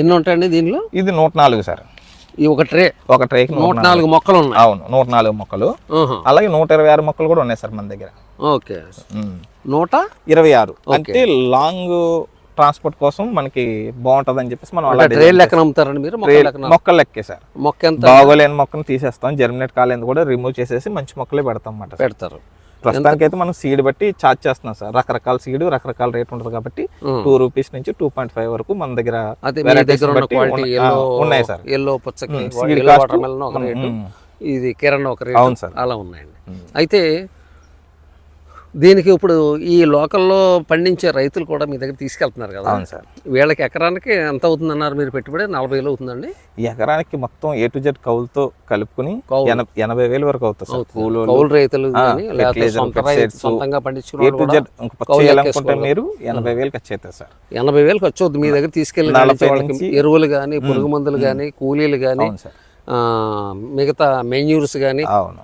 ఎన్ని ఉంటాయండి దీనిలో? ఇది నూట నాలుగు సార్. ఈ ఒక ట్రే. ఒక ట్రేకి నూట నాలుగు. మొక్కలు ఉన్నాయి. అవును నూట నాలుగు మొక్కలు. అలాగే నూట ఇరవై ఆరు మొక్కలు కూడా ఉన్నాయి సార్ మన దగ్గర. ఓకే. నూట? ఇరవై ఆరు. అంటే లాంగ్ ట్రాన్స్పోర్ట్ కోసం మనకి బాగుంటది అని చెప్పేసి మనం అలా ట్రే లెక్కన అమ్ముతారండి మీరు? మొక్కలు లెక్కే సార్. మొక్క ఎంత? బాగోలేని మొక్కను తీసేస్తాం. జర్మినేట్ కాలేదు కూడా రిమూవ్ చేసేసి మంచి మొక్కలే పెడతాం అన్నమాట పెడతారు. ప్రస్తుతానికి అయితే మనం సీడ్ బట్టి చార్జ్ చేస్తున్నాం సార్. రకరకాల సీడ్ రకరకాల రేట్ ఉంటుంది కాబట్టి. టూ రూపీస్ నుంచి టూ పాయింట్ ఫైవ్ వరకు మన దగ్గర ఉన్నాయి సార్. ఎల్లో పుచ్చకి. ఇది కిరణ్ ఒక రేటు అవును సార్. అలా ఉన్నాయండి. అయితే దీనికి ఇప్పుడు ఈ లోకల్లో పండించే రైతులు కూడా మీ దగ్గర తీసుకెళ్తున్నారు కదా. అవును సార్. వీళ్ళకి ఎకరానికి ఎంత అవుతుంది అన్నారు మీరు పెట్టుబడి? నలభై వేలు అవుతుందండి. ఈ ఎకరానికి మొత్తం ఏ టు జెడ్ కౌలుతో కలుపుకుని కౌలు. ఎన- ఎనభై వేలు వరకు అవుతుంది సార్. కూలోళ్ళు కౌలు రైతులు ఆ, కానీ లేకపోతే fertilizer, సొంత రైతు pesticides, సొంతంగా ఏ జెడ్ ఇంక పచ్చి కౌలు ఎక్కేసుకోవాలి. మీరు ఎనభై వేలు ఖర్చు అవుతుంది సార్. ఎనభై వేలకు వచ్చొద్దు మీ దగ్గర తీసుకెళ్ళి నలభై నడిచే వాళ్ళకి నుంచి- ఎరువులు కానీ పురుగు మందులు కానీ కూలీలు కానీ అవును సార్. మిగతా మెన్యూర్స్ కానీ అవును.